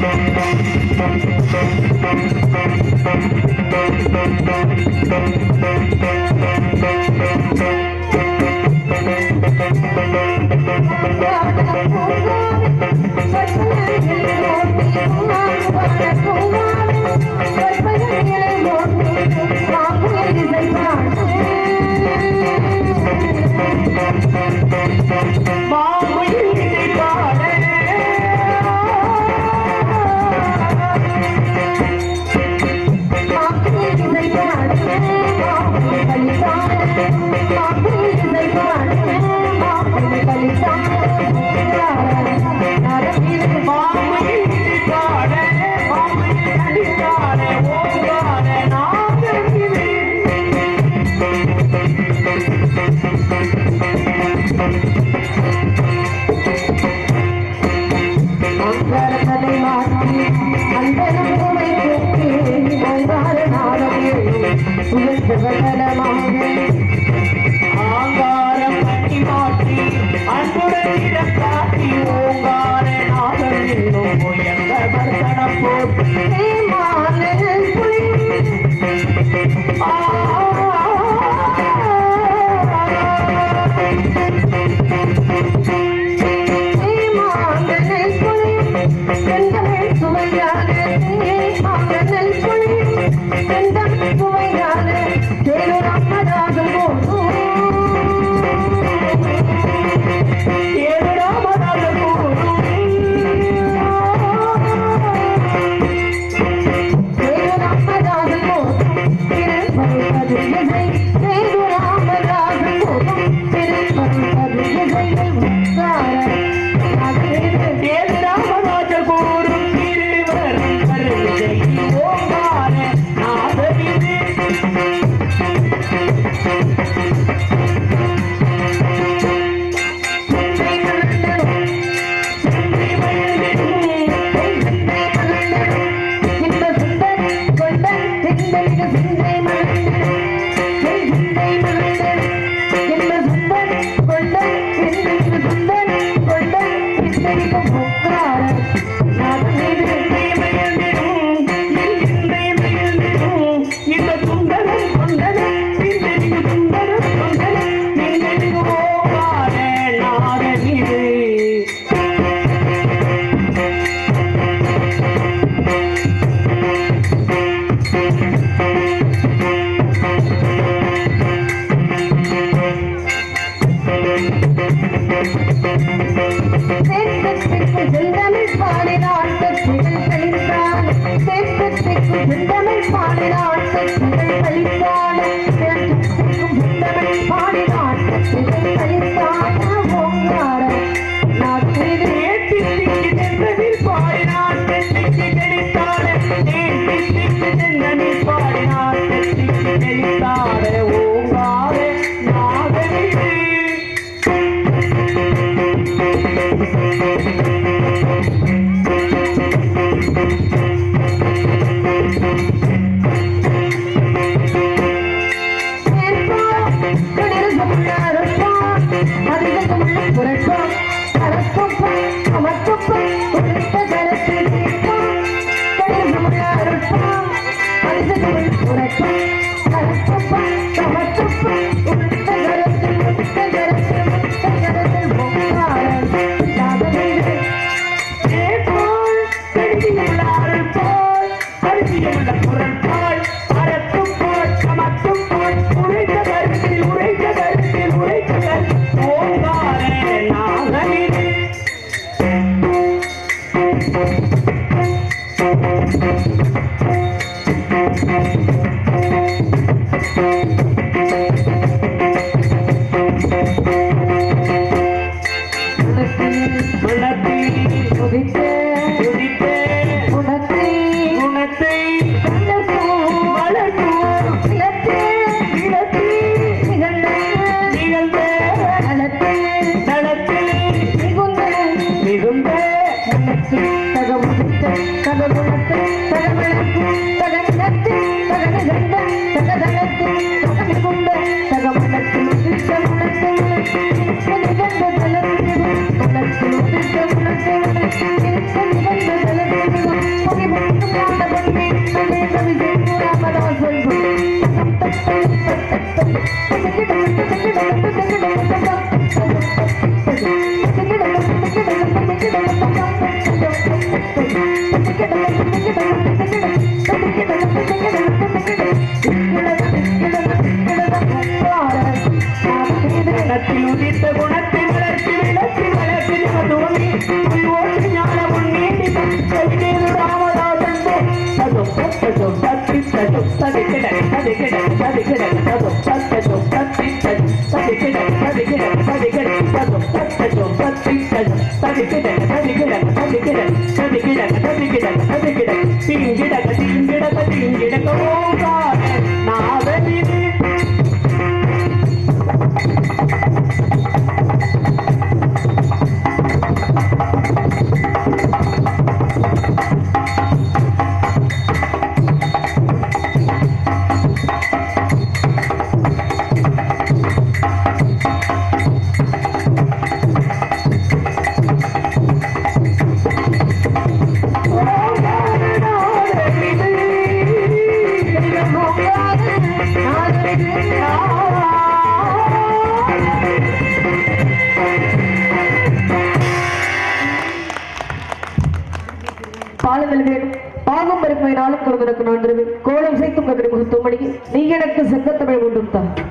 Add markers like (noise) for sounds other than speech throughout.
Thank you. குணத்தில்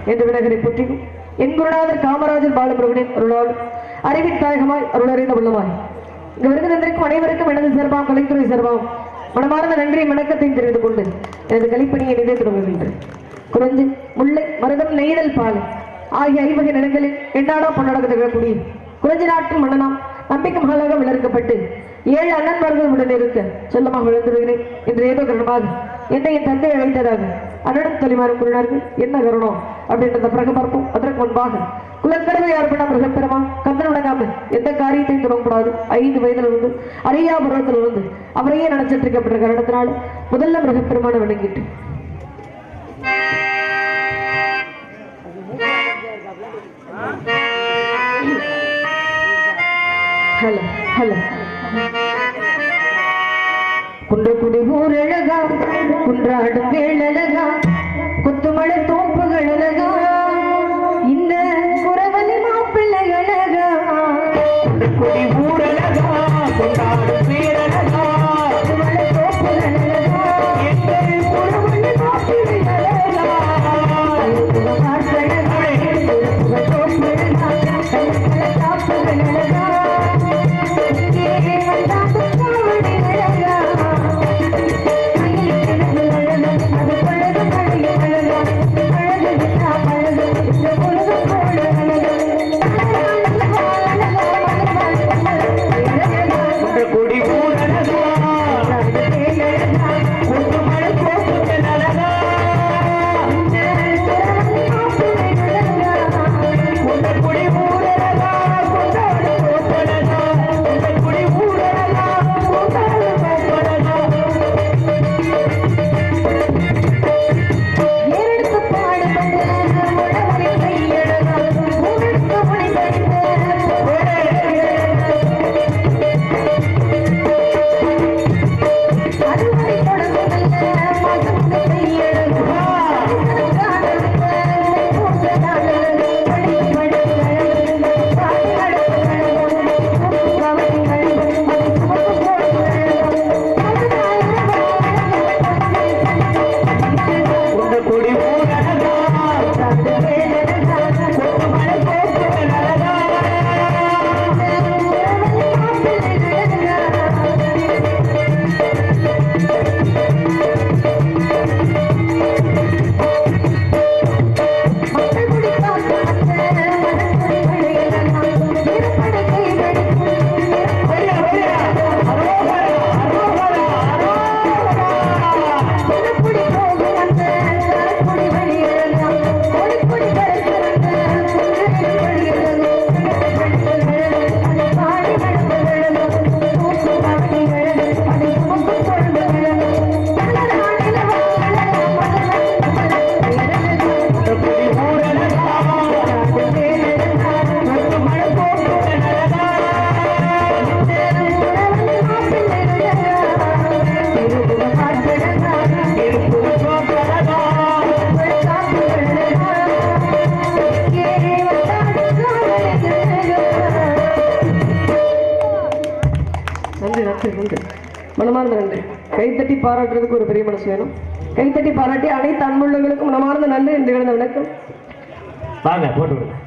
என்று விலகரை போற்றியும் என் குருநாதர் காமராஜர் பாலமுருகனின் அருளால் அறிவின் தாயகமாய் அருளறிந்த உள்ளமாய் இங்கு விருந்தினருக்கும் அனைவருக்கும் எனது சிறப்பாம் கலைத்துறை சிறப்பாம் மனமார்ந்த நன்றி வணக்கத்தையும் தெரிந்து கொண்டு எனது கலைப்பணியை நிதை தொடங்குகின்றேன் குறைஞ்சு முல்லை மருதம் நெய்தல் பால் ஆகிய ஐவகை நிலங்களில் எண்ணாடா பொன்னாடாக விழக்கூடிய குறிஞ்சி நாட்டின் மன்னனாம் நம்பிக்கை மகளாக விளக்கப்பட்டு ஏழு அண்ணன்மார்கள் உடன் இருக்க. சொல்லமாக விழுந்துருகிறேன் என்று ஏதோ கருணமாக. என்னை என் தந்தை அழைத்ததாக. அண்ணனும் தொழிமாறும் கூறினார்கள். என்ன கருணம்? அப்படின்றத பிறகு பார்ப்போம். அதற்கு முன்பாக குலக்கடவை அர்ப்பணா மிகப்பெருமா கந்தன் உடங்காம எந்த காரியத்தையும் தொடங்கக்கூடாது ஐந்து வயதிலிருந்து அரியா பருவத்திலிருந்து அவரையே நினைச்சிட்டு இருக்கப்பட்ட காரணத்தினால் முதல்ல மிகப்பெருமான விளங்கிட்டு ஹலோ ஹலோ. குன்றக்குடி ஊரழகா குன்றாடும் வேளழகா மனமார்ந்த நன்றி. கைத்தட்டி பாராட்டுறதுக்கு ஒரு பெரிய மனசு வேணும். கைத்தட்டி பாராட்டி அனைத்து அன்புள்ளங்களுக்கும் மனமார்ந்த நன்றி என்று கிடந்த வணக்கம். வாங்க போட்டு விடுங்க.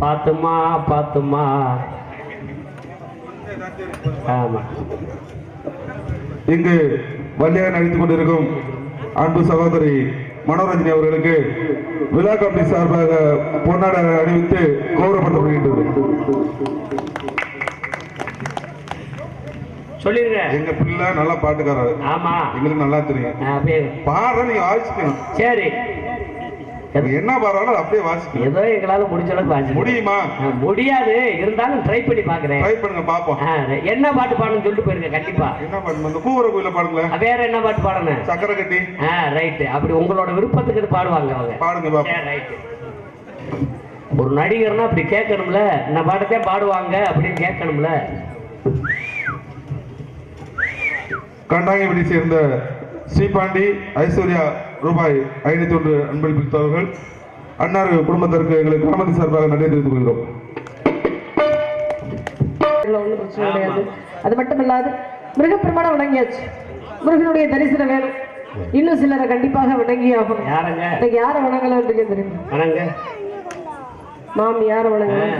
பாத்துமா பாத்துமா. ஆமா. இங்கு வள்ளியாக நடித்துக் கொண்டிருக்கும் அன்பு சகோதரி மனோரஞ்சனி அவர்களுக்கு விழா கமிட்டி சார்பாக பொன்னாடை அணிவித்து கௌரவப்படுத்தப்படுகின்றது. சொல்லிருங்க எங்க பிள்ளை நல்லா பாட்டுக்காரர். ஆமா. எங்களுக்கு நல்லா தெரியும். பாடுற நீங்க வாசிக்கணும். சரி. என்ன அதை அப்படியே வாசிக்கணும். ஏதோ எங்களால முடிஞ்ச அளவுக்கு வாசி முடியுமா? முடியாது. இருந்தாலும் ட்ரை பண்ணி பாக்குறேன். ட்ரை பண்ணுங்க பாப்போம். என்ன பாட்டு பாடணும்னு சொல்லிட்டு போயிருங்க கண்டிப்பா. என்ன பாட்டு அந்த கூவர கோயில பாடுங்களேன். வேற என்ன பாட்டு பாடணும்? சக்கரை கட்டி. ஆ ரைட்டு அப்படி உங்களோட விருப்பத்துக்கு இது பாடுவாங்க அவங்க. பாடுங்க பாப்போம். ரைட்டு. ஒரு நடிகர்னா அப்படி கேட்கணும்ல. இந்த பாட்டத்தே பாடுவாங்க அப்படின்னு கேட்கணும்ல. கண்டாங்கிபடி சேர்ந்த ஸ்ரீபாண்டி ஐஸ்வர்யா ரூபாய் ஐநூத்தி ஒன்று அன்பளிப்பித்தவர்கள் அன்னார் குடும்பத்திற்கு எங்களுக்கு கிராமத்தின் சார்பாக நன்றி தெரிவித்துக் கொள்கிறோம். ஒண்ணும் பிரச்சனை கிடையாது. அது மட்டும் இல்லாது மிருகப்பிரமாணம் வணங்கியாச்சு. முருகனுடைய தரிசனம் வேணும் இன்னும் சிலரை கண்டிப்பாக வணங்கி இன்னைக்கு யாரை வணங்கலாம் தெரியும் வணங்க. மாமி யாரை வணங்கலாம்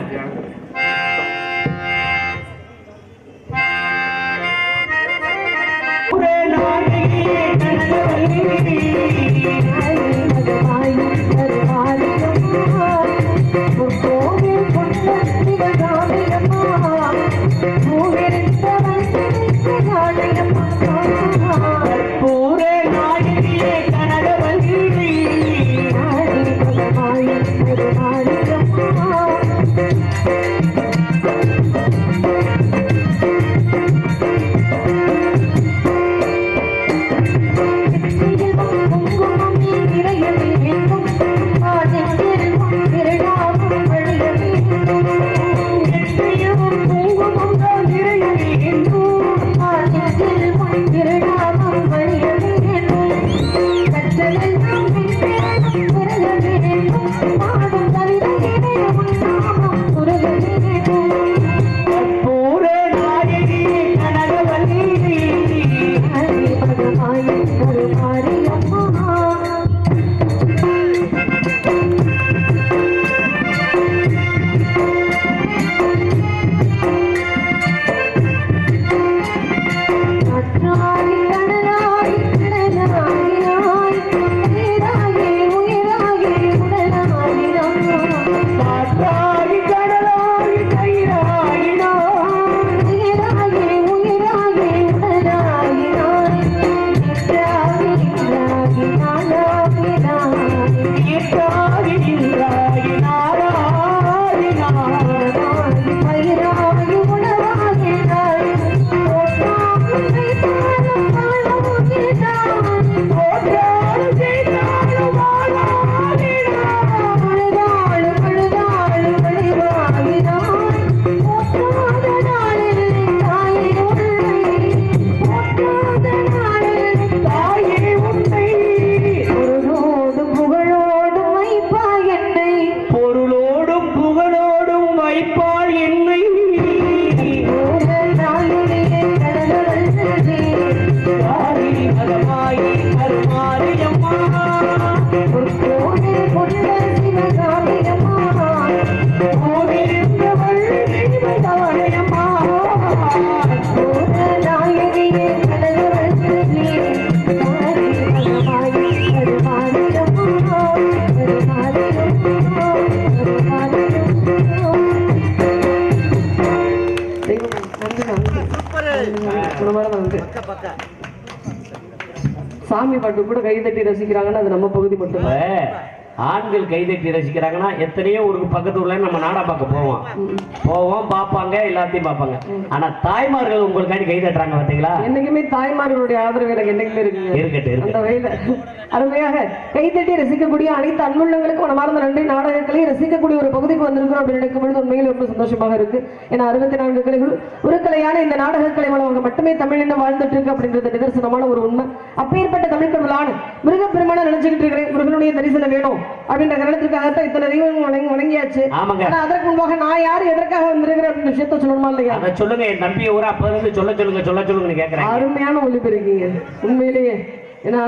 கனகவல்லி. ஒரே சாமி பாட்டு கூட கை தட்டி ரசிக்கிறாங்கன்னா அது நம்ம பகுதி மட்டும் ஆண்கள் கைதட்டி ரசிக்கிறாங்கன்னா எத்தனையோ ஊருக்கு பக்கத்து ஊர்ல நம்ம நாடா பார்க்க போவோம். போவோம் பார்ப்பாங்க எல்லாத்தையும் பார்ப்பாங்க. ஆனா தாய்மார்கள் உங்களுக்காண்டி கை தட்டுறாங்க பாத்தீங்களா? என்னைக்குமே தாய்மார்களுடைய ஆதரவு எனக்கு என்னைக்குமே இருக்குங்க இருக்கட்டும் அந்த வகையில அருமையாக கைத்தட்டி ரசிக்கக்கூடிய அனைத்து அன்புள்ளங்களுக்கும் மனமார்ந்த நன்றி. நாடகங்களையும் ரசிக்கக்கூடிய ஒரு பகுதிக்கு வந்திருக்கிறோம் அப்படின்னு நினைக்கும் பொழுது உண்மையில் ரொம்ப சந்தோஷமாக இருக்கு. ஏன்னா அறுபத்தி நான்கு கலைகள் ஒரு கலையான இந்த நாடக கலை மூலமாக மட்டுமே தமிழ் வாழ்ந்துட்டு இருக்கு அப்படின்றது நிதர்சனமான ஒரு உண்மை. அப்பேற்பட்ட தமிழ் கடவுளான முருகப்பெருமான நினைச்சுக்கிட்டு இருக்கிறேன். முருகனுடைய தரிசனம் வேணும் அப்படின்ற காரணத்துக்காகத்தான் இத்தனை வணங்கி வணங்கியாச்சு. ஆனா அதற்கு முன்பாக நான் யார் எதற்காக வந்திருக்கிறேன் விஷயத்த சொல்லணுமா இல்லையா? அதை சொல்லுங்க என் தம்பியை ஊரா அப்ப இருந்து சொல்ல சொல்லுங்க சொல்ல சொல்லுங்கன்னு கேக்குறேன். அருமையான ஒளிபெருக்கீங்க உண்மையிலேயே ஏன்னா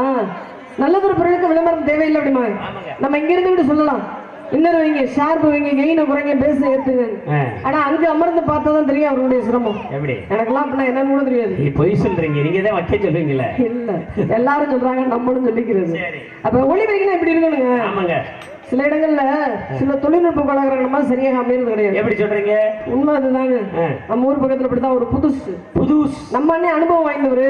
நல்லதொரு பொருளுக்கு விளம்பரம் தேவையில்லை அப்படிமா. நம்ம இங்க இருந்து சொல்லலாம். இன்னொரு வைங்க ஷார்ப் வைங்க கெயின குறைங்க பேச ஏத்துங்க. ஆனா அங்க அமர்ந்து பார்த்தா தெரியும் அவருடைய சிரமம். எப்படி? எனக்கெல்லாம் அப்படின்னா என்னன்னு கூட தெரியாது. நீ பொய் சொல்றீங்க நீங்க தான் வைக்க சொல்லுவீங்களே. இல்ல. எல்லாரும் சொல்றாங்க நம்மளும் சொல்லிக்கிறது. அப்ப ஒளிபெருக்கினா இப்படி இருக்கணுங்க? ஆமாங்க. சில இடங்கள்ல சில தொழில்நுட்ப கலாகாரமா சரியாக அமையிறது கிடையாது. எப்படி சொல்றீங்க? உண்மை அதுதாங்க. நம்ம ஊர் பக்கத்துல இப்படிதான் ஒரு புதுசு. புதுஸ் நம்ம அண்ணே அனுபவம் வாய்ந்தவரு.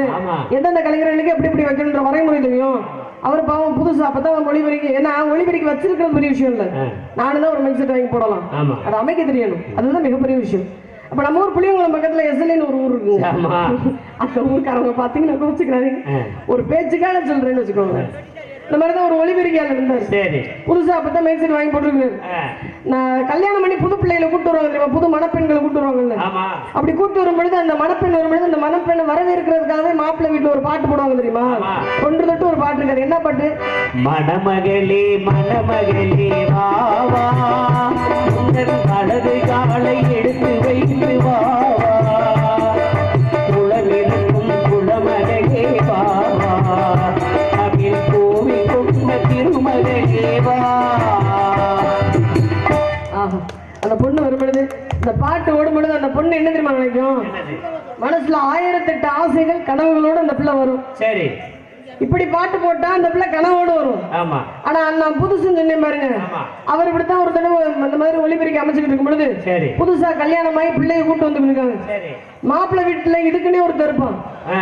எந்தெந்த கலைஞர்களுக்கு எப்படி எப்படி வைக்கணுன்ற வரைமுறை தெரியும் அவர் பாவம் புதுசு அப்பதான் ஒளிபெருக்கி ஏன்னா ஒளிபெருக்கி வச்சிருக்கிறது பெரிய விஷயம் இல்ல. ஆ. நானும் தான் ஒரு மைக் செட் வாங்கி போடலாம். ஆமா. அதை அமைக்க தெரியணும். அதுதான் மிகப்பெரிய விஷயம். அப்ப நம்ம ஊர் புளியங்குளம் பக்கத்துல எஸ்எல்ஏன்னு ஒரு ஊர் இருக்குங்க. ஆமா. அந்த ஊருக்காரங்க பாத்தீங்கன்னா கோச்சுக்கிறாங்க ஆ, ஒரு பேச்சுக்காக சொல்றேன்னு வச்சுக்கோங்க இந்த மாதிரி தான் ஒரு ஒளிபெருக்கியாளர் இருந்தார். சரி. புதுசா அப்பதான் மைக் செட் வாங்கி போட்டுருக்காரு ஆ, நான் கல்யாணம் பண்ணி புது பிள்ளைகளை கூட்டு வருவாங்க தெரியுமா? புது மணப்பெண்களை கூட்டு வருவாங்கல்ல. அப்படி கூட்டு வரும் பொழுது அந்த மணப்பெண் வரும் பொழுது அந்த மணப்பெண்ணை வரவேற்கிறதுக்காகவே மாப்பிள்ளை வீட்டுல ஒரு பாட்டு போடுவாங்க தெரியுமா. ஒன்று தொட்டு ஒரு பாட்டு இருக்காது. என்ன பாட்டு? மணமகளே மணமகளே வா வா. உங்கள் வலது காலை எடுத்து வைத்து வா. அந்த பொண்ணு வரும் பொழுது இந்த பாட்டு ஓடும் பொழுது அந்த பொண்ணு என்ன தெரியுமா நினைக்கும்? மனசுல ஆயிரத்தெட்டு ஆசைகள் கனவுகளோட அந்த பிள்ளை வரும். சரி. இப்படி பாட்டு போட்டா அந்த பிள்ளை கனவோடு வரும். ஆமா. ஆனா நான் புதுசுன்னு சொன்னேன் பாருங்க. அவர் இப்படித்தான் ஒரு தடவை அந்த மாதிரி ஒளிபெருக்கி அமைச்சுக்கிட்டு இருக்கும் பொழுது புதுசா கல்யாணம் ஆகி பிள்ளைய கூட்டு வந்து இருக்காங்க. மாப்பிள்ளை வீட்டுல இதுக்குன்னே ஒருத்தர் இருப்பான்.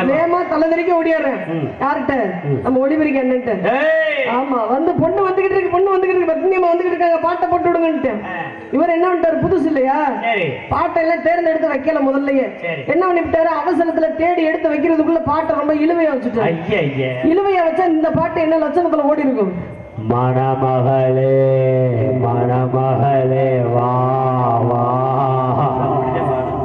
வேகமா தலை தெறிக்க ஓடியாடுறேன். ம். யார்கிட்ட? நம்ம ஒளிபெருக்கி ஏய்! ஆமா வந்து பொண்ணு வந்துகிட்டு இருக்கு பொண்ணு வந்துகிட்டு இருக்கு. பத்னியம்மா வந்துகிட்டு இருக்காங்க பாட்டை போட்டு விடுங்கன்ட்டு. இவர் என்ன பண்ணிட்டாரு புதுசு இல்லையா? பாட்டை எல்லாம் தேர்ந்தெடுத்து வைக்கல முதல்லயே. என்ன பண்ணிவிட்டாரு? அவசரத்துல தேடி எடுத்து வைக்கிறதுக்குள்ள பாட்டை ரொம்ப இழுவையா வச்சுட்டாரு. இழுவையா வச்சா இந்த பாட்டு என்ன லட்சணத்துல ஓடி இருக்கும்? மணமகளே மணமகளே வா வா.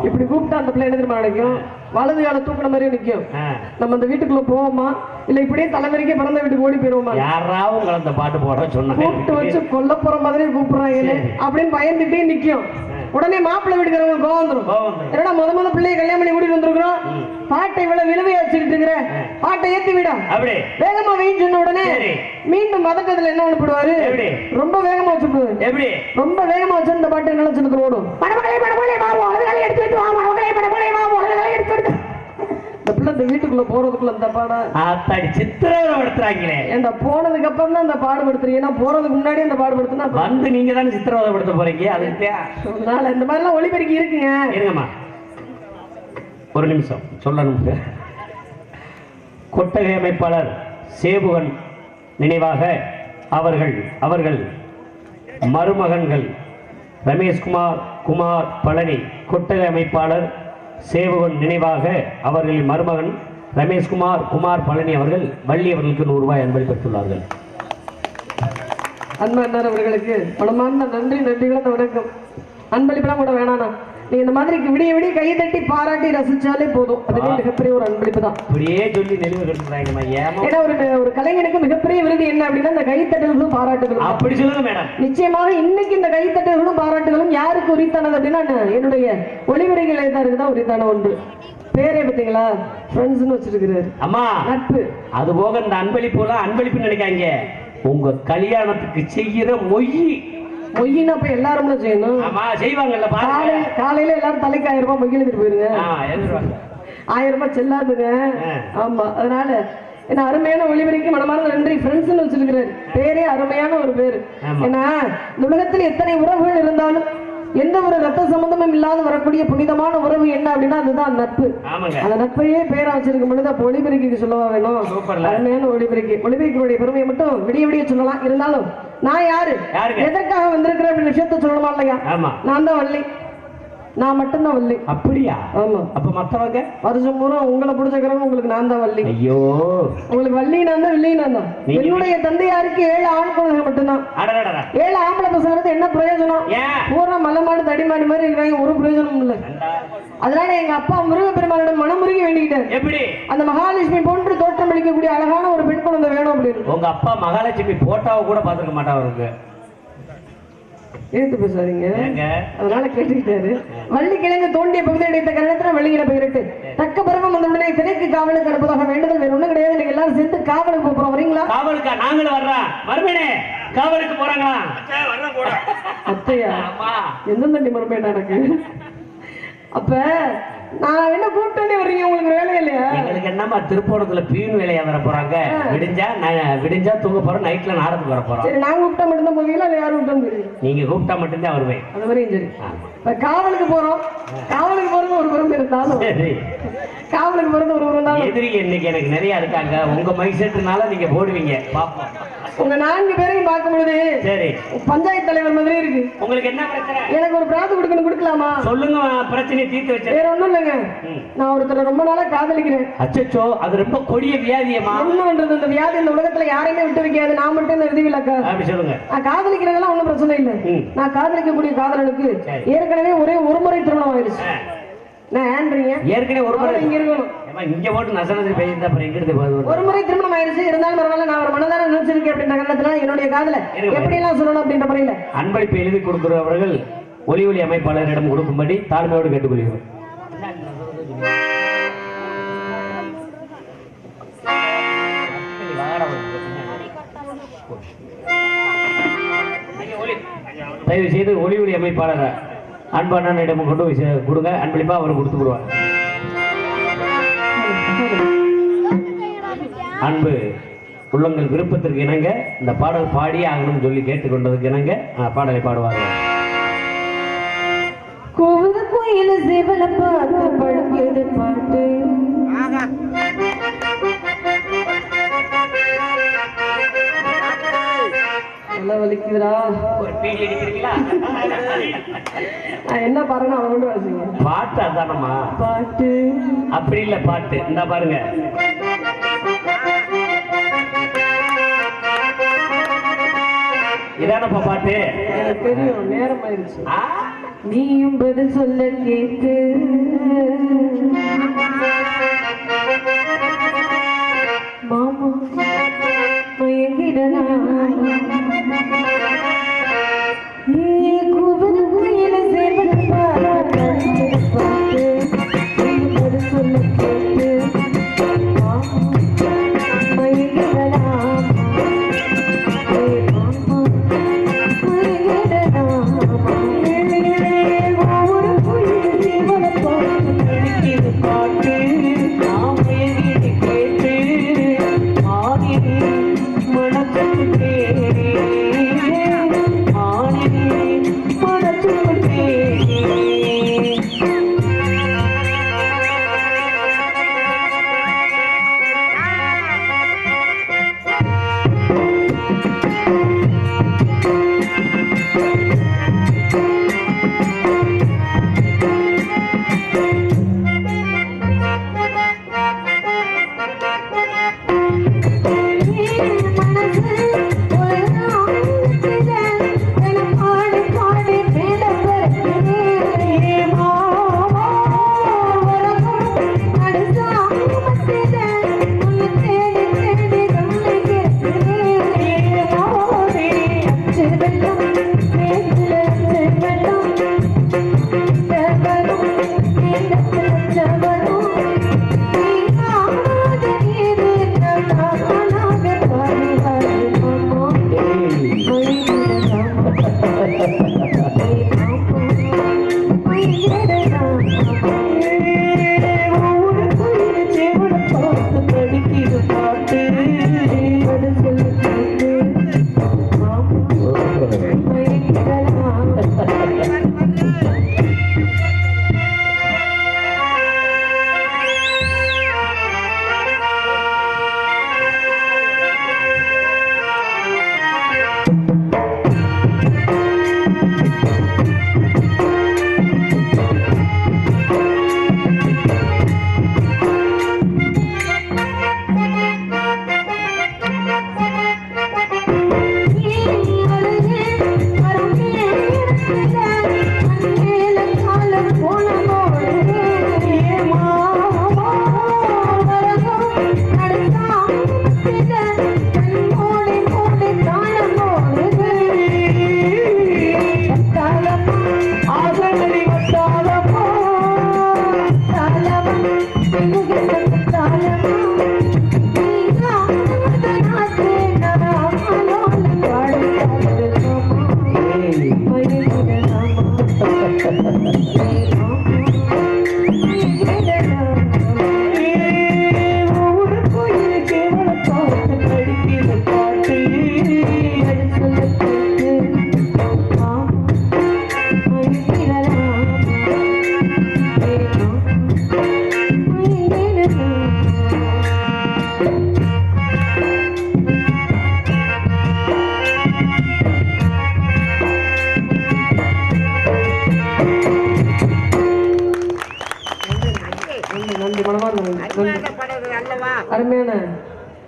இப்படி கூப்பிட்டா அந்த பிள்ளை என்ன தெரியுமா நினைக்கும்? வலது கால தூக்குன மாதிரி நிக்கும் ஆ, நம்ம அந்த வீட்டுக்குள்ள போவோமா? இல்ல இப்படியே தலைவரிக்கே பிறந்த வீட்டுக்கு ஓடி போயிருவோமா? யாராவது உங்களை அந்த பாட்டு போட கூப்பிட்டு வச்சு கொல்ல போற மாதிரி கூப்பிடுறாங்க. சரி. அப்படின்னு பயந்துட்டே நிக்கும் உடனே மாப்பிள்ளை வீட்டுக்கிறவங்க கோவம் வந்துரும். என்னடா முத முத பிள்ளைய கல்யாணம் பண்ணி கூட்டிட்டு வந்திருக்கிறோம்? பாட்டை இவ்வளவு விழுவையா வச்சுக்கிட்டு இருக்கிற? பாட்டை ஏத்தி விடா. அப்படி. வேகமா வெயின்னு சொன்ன உடனே சரி. மீண்டும் மதக்கத்துல என்ன அனுப்பிடுவாரு? எப்படி? ரொம்ப வேகமா வச்சுடுவாரு எப்படி? ரொம்ப வேகமா வச்சு இந்த பாட்டு லட்சணத்துல ஓடும். மணமகளே மணமகளே உலகளை எடுத்து விட்டு வா மணமகளே மணமகளே உலகளை எடுத்து விட்டு இந்த இந்த வீட்டுக்குள்ள போறதுக்குள்ள இந்த பாடா ஆத்தாடி சித்திரவதைப்படுத்துறாங்களே ஏன்டா போனதுக்கு அப்புறம் தான் அந்த பாடுபடுத்துறீங்க? ஏன்னா போறதுக்கு முன்னாடி அந்த பாடுபடுத்தினா வந்து நீங்க தானே சித்திரவதைப்படுத்த போறீங்க? அதுக்கு அதனால இந்த மாதிரிலாம் ஒளிபெருக்கி இருக்குங்க. இருங்கம்மா. ஒரு நிமிஷம் சொல்லணும் கொட்டகை அமைப்பாளர் சேபுகன் நினைவாக அவர்கள் அவர்கள் மருமகன்கள் ரமேஷ்குமார் குமார் பழனி கொட்டகை அமைப்பாளர் சேவகன் நினைவாக அவர்களின் மருமகன் ரமேஷ்குமார் குமார் பழனி அவர்கள் வள்ளி அவர்களுக்கு நூறு ரூபாய் அன்பளிப்பெடுத்துள்ளார்கள் அன்பு அண்ணன் அவர்களுக்கு பலமான நன்றி நன்றிகள வணக்கம். அன்பளிப்பெல்லாம் கூட வேணாண்ணா. நீ இந்த மாதிரி விடிய விடிய கையை தட்டி பாராட்டி ரசிச்சாலே போதும். அதுவே மிகப்பெரிய ஒரு அன்பளிப்பு தான் அப்படியே சொல்லி நெளிவு கட்டுறாங்கம்மா ஏன்னா ஒரு ஒரு கலைஞனுக்கு மிகப்பெரிய விருது என்ன அப்படின்னா இந்த கைத்தட்டல்களும் பாராட்டுகளும். அப்படி சொல்லுங்க மேடம். நிச்சயமாக இன்னைக்கு இந்த கைத்தட்டல்களும் பாராட்டுகளும் யாருக்கு உரித்தானது அப்படின்னா என்னுடைய ஒளிவுரை நிலையத்தாருக்கு தான் உரித்தான ஒன்று. பேரே பார்த்தீங்களா? ஃப்ரெண்ட்ஸ்னு வச்சிருக்கிறாரு. அம்மா நட்பு. அது போக இந்த அன்பளிப்பு எல்லாம் அன்பளிப்பு நினைக்காங்க உங்க கல்யாணத்துக்கு செய்யற மொய் மொய்யினா அப்ப எல்லாரும் செய்யணும். ஆமா செய்வாங்கல்ல பாருங்க. காலையில எல்லாரும் தலைக்கு ஆயிரம் ரூபாய் மொய் எழுதிட்டு போயிருங்க. ஆயிரம் ரூபாய் செல்லாதுங்க. ஆமா அதனால என்ன அருமையான ஒளிபரிக்கு மனமார்ந்த நன்றி. ஃப்ரெண்ட்ஸ்னு வச்சிருக்கிறாரு. பேரே அருமையான ஒரு பேரு. ஏன்னா இந்த உலகத்தில் எத்தனை உறவுகள் இருந்தாலும் எந்த ஒரு ரத்த சம்பந்தமும் இல்லாத வரக்கூடிய புனிதமான உறவு என்ன அப்படின்னா அதுதான் நட்பு. அந்த நட்பையே பேரா வச்சிருக்கும் பொழுது அப்போ ஒளிபெருக்கிக்கு சொல்லவா வேணும். அருமையான ஒளிபெருக்கி ஒளிபெருக்கினுடைய பெருமையை மட்டும் விடிய விடிய சொல்லலாம். இருந்தாலும் நான் யாரு? எதற்காக வந்திருக்கிறேன் அப்படின்னு விஷயத்த சொல்லணுமா இல்லையா? ஆமா. நான் தான் வள்ளி. நான் மட்டும்தான் வள்ளி. அப்படியா? ஆமா. அப்ப மத்தவங்க? வருஷம் பூரா உங்களை பிடிச்சக்கிறவங்க உங்களுக்கு நான் தான் வள்ளி. ஐயோ. உங்களுக்கு வள்ளி நான் தான் வில்லி நான் தான். என்னுடைய தந்தையாருக்கு ஏழு ஆண் குழந்தைங்க மட்டும்தான். ஏழு ஆம்பளை பசங்க என்ன பிரயோஜனம்? பூரா மலைமாடு தடிமாடு மாதிரி இருக்கிறாங்க. ஒரு பிரயோஜனமும் இல்லை. அதனால எங்க அப்பா முருகப்பெருமானிடம் மனமுருகி வேண்டிக்கிட்டார். எப்படி? அந்த மகாலட்சுமி போன்று தோற்றம் அளிக்கக்கூடிய அழகான ஒரு பெண் குழந்தை வேணும் அப்படின்னு. உங்க அப்பா மகாலட்சுமி போட்டோவை கூட பார்த்துருக்க மாட்டா அவருக்கு. எடுத்து பேசாதீங்க. அதனால கேட்டுக்கிட்டாரு. வள்ளி கிழங்கு தோண்டிய பகுதி அடைத்த கரணத்துல வெள்ளியிட பெயரிட்டு தக்க பருவம் வந்தவுடனே திரைக்கு காவலுக்கு அனுப்பதாக வேண்டுதல் வேற ஒண்ணும் கிடையாது. நீங்க எல்லாரும் சேர்ந்து காவலுக்கு போறோம். வரீங்களா? காவலுக்கா? நாங்களும் வர்றோம். மறுமணி காவலுக்கு போறாங்களா? அத்தையா? ஆமா. எந்த தண்ணி மறுபடியும் எனக்கு? அப்ப நான் என்ன கூப்பிட்டே வர்றீங்க? உங்களுக்கு வேலை இல்லையா? எங்களுக்கு திருப்போணத்துல பீன் வேலையா வர போறாங்க? விடிஞ்சா விடிஞ்சா தூங்க போறோம் நைட்ல நாடத்துக்கு வர போறோம். சரி நான் கூப்பிட்டா மட்டும்தான் போவீங்களா? இல்ல யாரும் கூப்பிட்டா தெரியும் நீங்க கூப்பிட்டா மட்டும்தான் வருவேன். அது வரையும் சரி. இப்ப காவலுக்கு போறோம். காவலுக்கு போறது ஒரு புறம் இருந்தாலும். சரி. காவலுக்கு போறது ஒரு புறம் இருந்தாலும். எதிரி இன்னைக்கு எனக்கு நிறைய இருக்காங்க. உங்க செட்டுனால நீங்க போடுவீங்க. பாப்போம். உங்க நான்கு பேரையும் பார்க்கும் பொழுது சரி. பஞ்சாயத்து தலைவர் மாதிரி இருக்கு. உங்களுக்கு என்ன பிரச்சனை? எனக்கு ஒரு பிரார்த்தனை கொடுக்கணும் கொடுக்கலாமா? சொல்லுங்க பிரச்சனையை தீர்த்து வச்சு வேற ஒண்ணும் இல்லைங்க. நான் ஒருத்தரை ரொம்ப நாளா காதலிக்கிறேன். அச்சச்சோ அது ரொம்ப கொடிய வியாதியம்மா. என்ன பண்றது இந்த வியாதி இந்த உலகத்துல யாரையுமே விட்டு வைக்காது. நான் மட்டும் இந்த விதிவிலக்கா அப்படி சொல்லுங்க. நான் காதலிக்கிறதெல்லாம் ஒண்ணும் பிரச்சனை இல்லை. நான் காதலிக்கக்கூடிய காதலனுக்கு. ஏற்கனவே ஒரே ஒரு முறை திருமணம் ஆயிடுச்சு. ஏற்கனவே ஒரு முறை. இங்க இருக்கணும். இங்க போட்டு நசனது பேசியிருந்தா அப்புறம் எங்கிருந்து போகுது? ஒரு முறை திருமணம் ஆயிடுச்சு. இருந்தாலும் பரவாயில்ல நான் ஒரு மனதார நினைச்சிருக்கேன் அப்படின்ற காரணத்துல என்னுடைய காதல. எப்படி எல்லாம் சொல்லணும் அப்படின்ற முறையில. அன்பளிப்பு எழுதி கொடுக்கிறவர்கள் ஒலி ஒலி அமைப்பாளரிடம் கொடுக்கும்படி தாழ்மையோடு கேட்டுக்கொள்கிறோம் தயவு செய்து ஒளி ஒளி அமைப்பாளர் அன்பண்ணனிடம் கொண்டு போய் கொடுங்க. அன்பளிப்பா அவர் கொடுத்து விடுவார். அன்பு உள்ளங்கள் விருப்பத்திற்கு இணங்க இந்த பாடல் பாடியே ஆகணும்னு சொல்லி கேட்டுக்கொண்டதுக்கு இணங்க பாடலை பாடுவார்கள் கோவில் கோயில் சிவல பார்த்து பழகியது பாட்டு. வலிக்குதுடா (laughs) என்ன பாருங்க அவன் கொண்டு பாட்டு அதானம்மா. பாட்டு. அப்படி இல்ல பாட்டு. இந்த பாருங்க. இதானப்பா பாட்டு? எனக்கு தெரியும் நேரம் ஆயிடுச்சு? நீயும் பதில் சொல்ல கேட்டு மாமா மயங்கிடலாம். Thank you.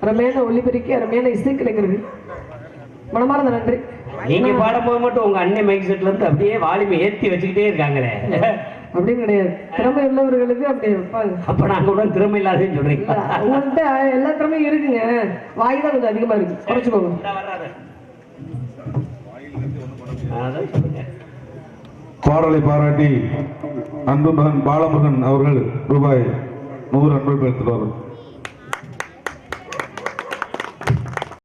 அருமையான ஒளிபெருக்கி அருமையான இசைக்கலைஞர்கள். மனமார்ந்த நன்றி. நீங்க பாடும்போது மட்டும் உங்க அண்ணன் மைக் செட்ல இருந்து அப்படியே வால்யூமை ஏத்தி வச்சுக்கிட்டே இருக்காங்களே. அப்படின்னு கிடையாது. திறமை உள்ளவர்களுக்கு அப்படி வைப்பாங்க. அப்ப நாங்க கூட திறமை இல்லாதன்னு சொல்றீங்க. உங்கள்கிட்ட எல்லா திறமையும் இருக்குங்க. வாய் தான் கொஞ்சம் அதிகமா இருக்கு. குறைச்சுக்கோங்க பாடலை பாராட்டி அன்பு மகன் பாலமுருகன் அவர்கள் ரூபாய் நூறு அன்பு வரும்